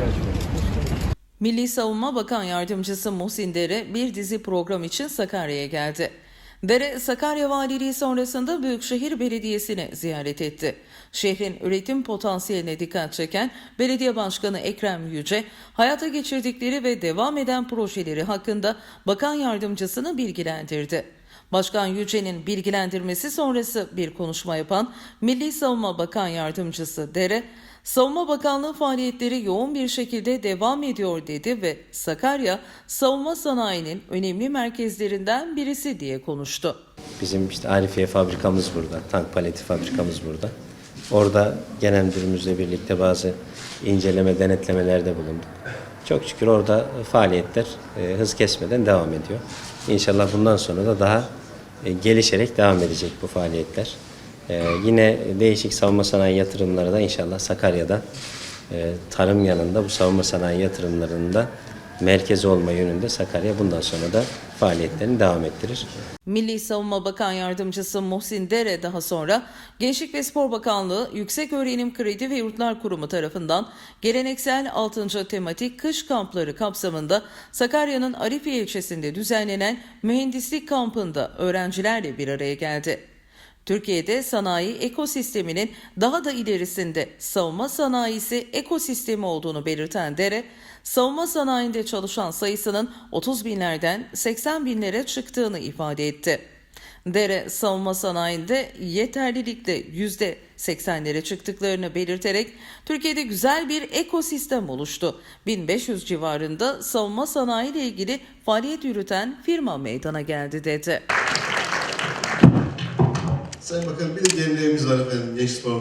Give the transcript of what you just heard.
ihtiyacı var. Milli Savunma Bakan Yardımcısı Muhsin Dere bir dizi program için Sakarya'ya geldi. Dere, Sakarya Valiliği sonrasında Büyükşehir Belediyesi'ni ziyaret etti. Şehrin üretim potansiyeline dikkat çeken Belediye Başkanı Ekrem Yüce, hayata geçirdikleri ve devam eden projeleri hakkında bakan yardımcısını bilgilendirdi. Başkan Yüce'nin bilgilendirmesi sonrası bir konuşma yapan Milli Savunma Bakan Yardımcısı Dere, Savunma Bakanlığı faaliyetleri yoğun bir şekilde devam ediyor dedi ve Sakarya savunma sanayinin önemli merkezlerinden birisi diye konuştu. Bizim işte Arifiye fabrikamız burada, tank paleti fabrikamız burada. Orada genel müdürümüzle birlikte bazı inceleme, denetlemelerde bulunduk. Çok şükür orada faaliyetler e, hız kesmeden devam ediyor. İnşallah bundan sonra da daha e, gelişerek devam edecek bu faaliyetler. E, yine değişik savunma sanayi yatırımları da inşallah Sakarya'da e, tarım yanında bu savunma sanayi yatırımlarında merkezi olma yönünde Sakarya bundan sonra da faaliyetlerini devam ettirir. Milli Savunma Bakan Yardımcısı Muhsin Dere daha sonra Gençlik ve Spor Bakanlığı Yüksek Öğrenim Kredi ve Yurtlar Kurumu tarafından geleneksel 6. tematik kış kampları kapsamında Sakarya'nın Arifiye ilçesinde düzenlenen mühendislik kampında öğrencilerle bir araya geldi. Türkiye'de sanayi ekosisteminin daha da ilerisinde savunma sanayisi ekosistemi olduğunu belirten Dere, savunma sanayinde çalışan sayısının 30 binlerden 80 binlere çıktığını ifade etti. Dere, savunma sanayinde yeterlilikte %80'lere çıktıklarını belirterek Türkiye'de güzel bir ekosistem oluştu. 1500 civarında savunma sanayi ile ilgili faaliyet yürüten firma meydana geldi dedi. Sayın Bakanım bir de geleneğimiz var efendim Genç Spor